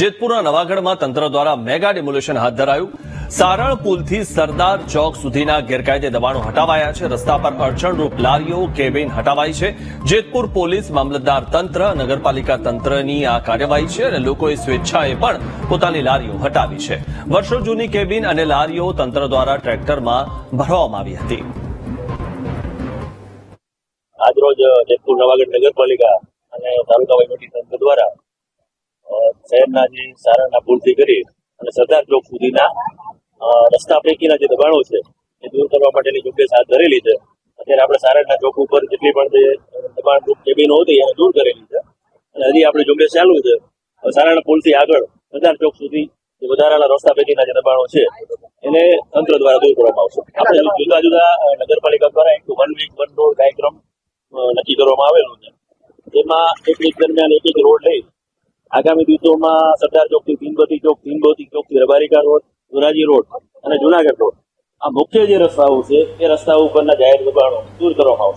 જેતપુરના નવાગઢમાં તંત્ર દ્વારા mega demolition હાથ ધરાયું. સારણ પુલથી સરદાર ચોક સુધીના ગેરકાયદે દબાણો હટાવાયા છે. રસ્તા પર અડચણરૂપ લારીઓ, કેબિન હટાવાઈ છે. જેતપુર પોલીસ, મામલતદાર તંત્ર, નગરપાલિકા તંત્રની આ કાર્યવાહી છે અને લોકોએ સ્વેચ્છાએ પણ પોતાની લારીઓ હટાવી છે. વર્ષો જૂની કેબિન અને લારીઓ તંત્ર દ્વારા ટ્રેક્ટરમાં ભરવામાં આવી હતી. આજરોજ જેતપુર નવાગઢ નગરપાલિકા અને તાલુકા વહીવટી તંત્ર દ્વારા શહેરના જે સારાના પુલથી કરી અને સરદાર ચોક સુધીના રસ્તા પૈકીના જે દબાણો છે, એ દૂર કરવા માટેની ઝુંબેશ હાથ ધરેલી છે. અત્યારે આપણે સારાના ચોક ઉપર જેટલી પણ જે દબાણરૂપ કેબિનો હતી એને દૂર કરેલી છે. અને હજી આપણે ઝુંબેશ ચાલુ છે. સારાના પુલથી આગળ સરદાર ચોક સુધી જે વધારાના રસ્તા પૈકીના જે દબાણો છે, એને તંત્ર દ્વારા દૂર કરવામાં આવશે. આપણે જુદા જુદા નગરપાલિકા દ્વારા એક વન વીક વન રોડ કાર્યક્રમ નક્કી કરવામાં આવેલો છે. તેમાં એક વીક દરમિયાન એક એક રોડ લઈ આગામી દિવસોમાં સરદાર ચોકથી થી ચોક તીનબત્તી ચોકથી રબારિકા રોડ, ધોરાજી રોડ અને જુનાગઢ રોડ. આ મુખ્ય જે રસ્તાઓ છે, એ રસ્તા ઉપરના જાહેર દબાણો દૂર કરવામાં આવશે.